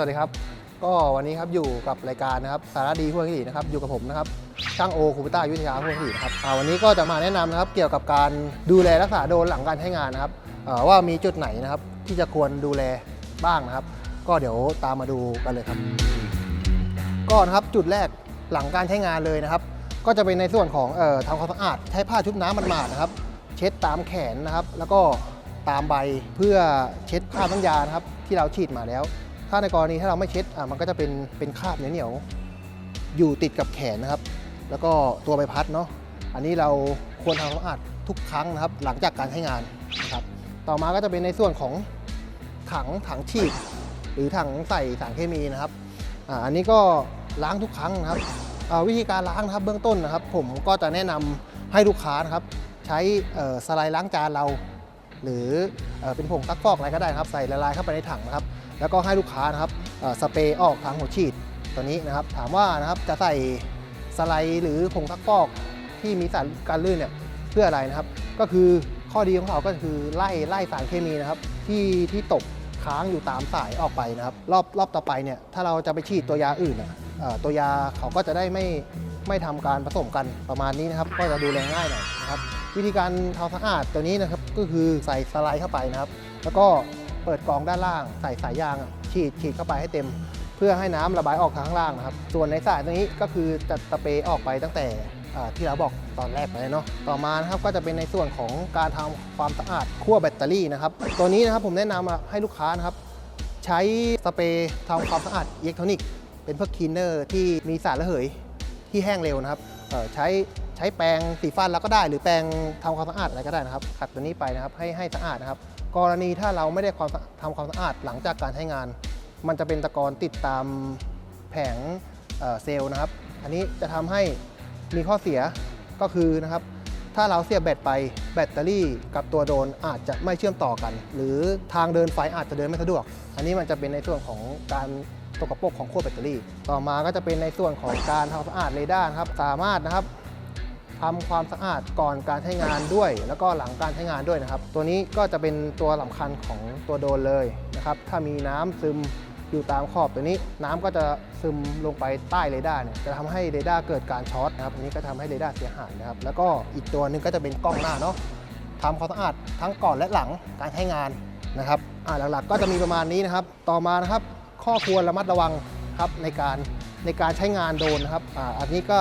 วัสดีครับ ก็วันนี้ครับอยู่กับรายการนะครับสาระดีห้วยขีนะครับอยู่กับผมนะครับช่างโอคูปิต้ายุทธยาห้วยขีนะครับอ่าวันนี้ก็จะมาแนะนำนะครับเกี่ยวกับการดูแลรักษาโดรนหลังการใช้งานนะครับเอ่อว่ามีจุดไหนนะครับที่จะควรดูแลบ้างนะครับ ก็เดี๋ยวตามมาดูกันเลยครับ ก็นะครับจุดแรกหลังการใช้งานเลยนะครับ ก็จะเป็นในส่วนของเอ่อทำความสะอาดใช้ผ้าชุบน้ำมันหมาดๆนะครับ เช็ดตามแขนนะครับ แล้วก็ตามใบเพื่อเช็ดคราบน้ำยานะครับ ที่เราฉีดมาแล้ว ถ้าในกรณีถ้าเราไม่เช็ดอะมันก็จะเป็นเป็นคราบเหนียวๆอยู่ติดกับแขนนะครับ แล้วก็ตัวใบพัดเนาะอันนี้เราควรทำความสะอาดทุกครั้งนะครับ หลังจากการใช้งานนะครับ ต่อมาก็จะเป็นในส่วนของถังถังฉีดหรือถังใส่สารเคมีนะครับอ่าอันนี้ก็ล้างทุกครั้งนะครับวิธีการล้างนะครับเบื้องต้นนะครับ ผมก็จะแนะนำให้ลูกค้านะครับ ใช้สไลด์ล้างจานเรา หรือเอ่อเป็นผงซักฟอกอะไรก็ได้นะครับ ใส่ละลายเข้าไปในถังนะครับ แล้วก็ให้ลูกค้านะครับสเปรย์ออกทางหัวฉีดตัวนี้นะครับ ถามว่านะครับจะใส่สไลด์หรือผงซักฟอกที่มีสารการลื่นเนี่ยเพื่ออะไรนะครับ ก็คือข้อดีของเขาก็คือไล่ไล่สารเคมีนะครับ ที่ที่ตกค้างอยู่ตามสายออกไปนะครับ รอบรอบต่อไปเนี่ยถ้าเราจะไปฉีดตัวยาอื่นนะตัวยาเขาก็จะได้ไม่ไม่ทำการผสมกันประมาณนี้นะครับ ก็จะดูแลง่ายหน่อยนะครับ วิธีการทำสะอาดตัวนี้นะครับก็คือใส่สไลด์เข้าไปนะครับ แล้วก็ เปิดกองด้านล่าง ใส่สายยางฉีดฉีดเข้าไปให้เต็ม เพื่อให้น้ำระบายออกทางข้างล่างนะครับ ส่วนในสายตรงนี้ก็คือจะสเปรย์ออกไปตั้งแต่ที่เราบอกตอนแรกไปเนาะ ต่อมานะครับก็จะเป็นในส่วนของการทำความสะอาดขั้วแบตเตอรี่นะครับ ตัวนี้นะครับผมแนะนำอะให้ลูกค้านะครับ ใช้สเปรย์ทำความสะอาดอิเล็กทรอนิกส์เป็นพวกคลีนเนอร์ที่มีสารระเหยที่แห้งเร็วนะครับใช้ใช้แปรงสีฟันแล้วก็ได้ หรือแปรงทำความสะอาดอะไรก็ได้นะครับขัดตัวนี้ไปนะครับให้ให้สะอาดนะครับ กรณีถ้าเราไม่ได้ความทำความสะอาดหลังจากการใช้งาน มันจะเป็นตะกอนติดตามแผงเเซลล์นะครับ อันนี้จะทำให้มีข้อเสียก็คือนะครับ ถ้าเราเสียบแบตไปแบตเตอรี่กับตัวโดรนอาจจะไม่เชื่อมต่อกัน หรือทางเดินไฟอาจจะเดินไม่สะดวก อันนี้มันจะเป็นในส่วนของการตกกระปกของขั้วแบตเตอรี่ ต่อมาก็จะเป็นในส่วนของการทำความสะอาดเรดาร์นครับสามารถนะครับ ทำความสะอาดก่อนการใช้งานด้วย แล้วก็หลังการใช้งานด้วยนะครับ ตัวนี้ก็จะเป็นตัวสำคัญของตัวโดรนเลยนะครับ ถ้ามีน้ำซึมอยู่ตามขอบตัวนี้ น้ำก็จะซึมลงไปใต้เรดาร์เนี่ยจะทำให้เรดาร์เกิดการช็อตนะครับอันนี้ก็ทำให้เรดาร์เสียหายนะครับ แล้วก็อีกตัวหนึงก็จะเป็นกล้องหน้าเนาะทำความสะอาดทั้งก่อนและหลังการใช้งานนะครับอ่าหลักๆก็จะมีประมาณนี้นะครับ ต่อมานะครับข้อควรระมัดระวังครับในการในการใช้งานโดรนนะครับอ่าอันนี้ก็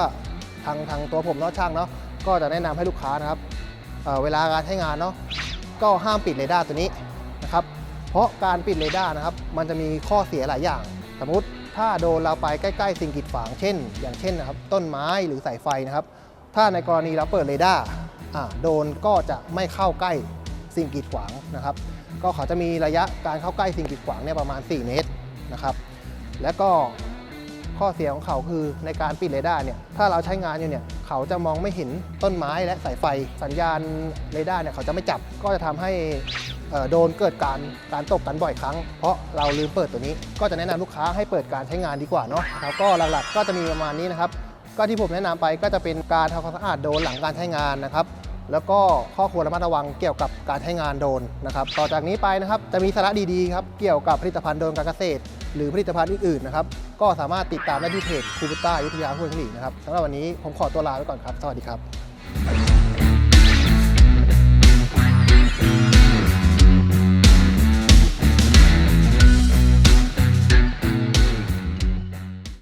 างทางตัวผมเนาะช่างเนาะก็จะแนะนำให้ลูกค้านะครับเเวลาการใช้งานเนาะก็ห้ามปิดเรดาร์ตัวนี้นะครับเพราะการปิดเรดาร์นะครับมันจะมีข้อเสียหลายอย่าง สมมติถ้าโดนเราไปใกล้ๆสิ่งกีดขวางเช่น อย่างเช่นนะครับต้นไม้หรือสายไฟนะครับ ถ้าในกรณีเราเปิดเรดาร์โดนก็จะไม่เข้าใกล้สิ่งกีดขวางนะครับ ก็เขาจะมีระยะการเข้าใกล้สิ่งกีดขวางเนี่ยประมาณ 4 เมตรนะครับ และก็ ข้อเสียของเขาคือในการปิดเรดาร์เนี่ยถ้าเราใช้งานอยู่เนี่ยเขาจะมองไม่เห็นต้นไม้และสายไฟ สัญญาณเรดาร์เนี่ยเขาจะไม่จับก็จะทำให้โดนเกิดการการตกกันบ่อยครั้ง เพราะเราลืมเปิดตัวนี้ ก็จะแนะนำลูกค้าให้เปิดการใช้งานดีกว่าเนาะแล้วก็หลักๆก็จะมีประมาณนี้นะครับก็ที่ผมแนะนำไปก็จะเป็นการทำความสะอาดโดนหลังการใช้งานนะครับ แล้วก็ข้อควรระมัดระวังเกี่ยวกับการใช้งานโดรนนะครับ ต่อจากนี้ไปนะครับจะมีสาระดีๆครับเกี่ยวกับผลิตภัณฑ์โดรนการเกษตร หรือผลิตภัณฑ์อื่นๆนะครับก็สามารถติดตามได้ที่เพจคูบุต้ายุทธยาห้วยขลีนะครับสำหรับวันนี้ผมขอตัวลาไปก่อนครับ สวัสดีครับ